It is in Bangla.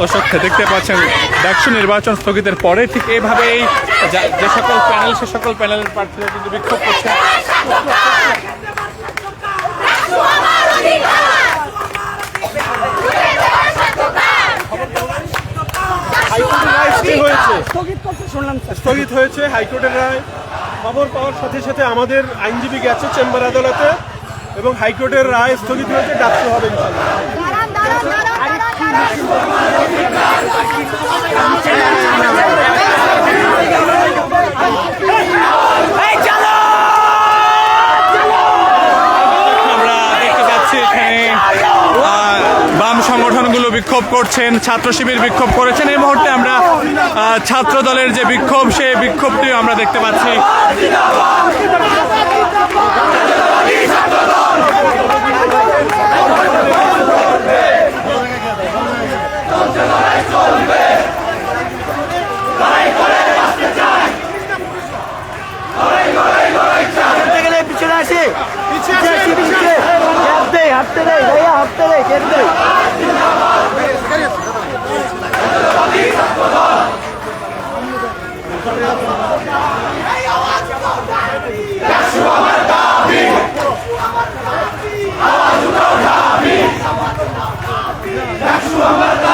দর্শক দেখতে পাচ্ছেন ডাকসু নির্বাচন স্থগিতের পরে ঠিক এইভাবেই যা- যে সকল প্যানেল সে সকল প্যানেলের প্রার্থীরা কিন্তু বিক্ষোভ করছে। হাইকোর্টের রায় স্থির হয়েছে। স্থগিত শুনলাম স্থগিত হয়েছে হাইকোর্টের রায়। খবর পাওয়ার সাথে সাথে আমাদের আইনজীবী গেছে চেম্বার আদালতে এবং হাইকোর্টের রায় স্থগিত হয়েছে ডাকতে হবে ইনশাল্লাহ সংগঠনগুলো বিক্ষোভ করছেন, ছাত্র শিবির বিক্ষোভ করেছেন। এই মুহূর্তে আমরা ছাত্র দলের যে বিক্ষোভ, সেই বিক্ষোভটিও আমরা দেখতে পাচ্ছি। হাঁটতে দেয় ভাইয়া হাঁটতে আমার দাবি আমার দাবি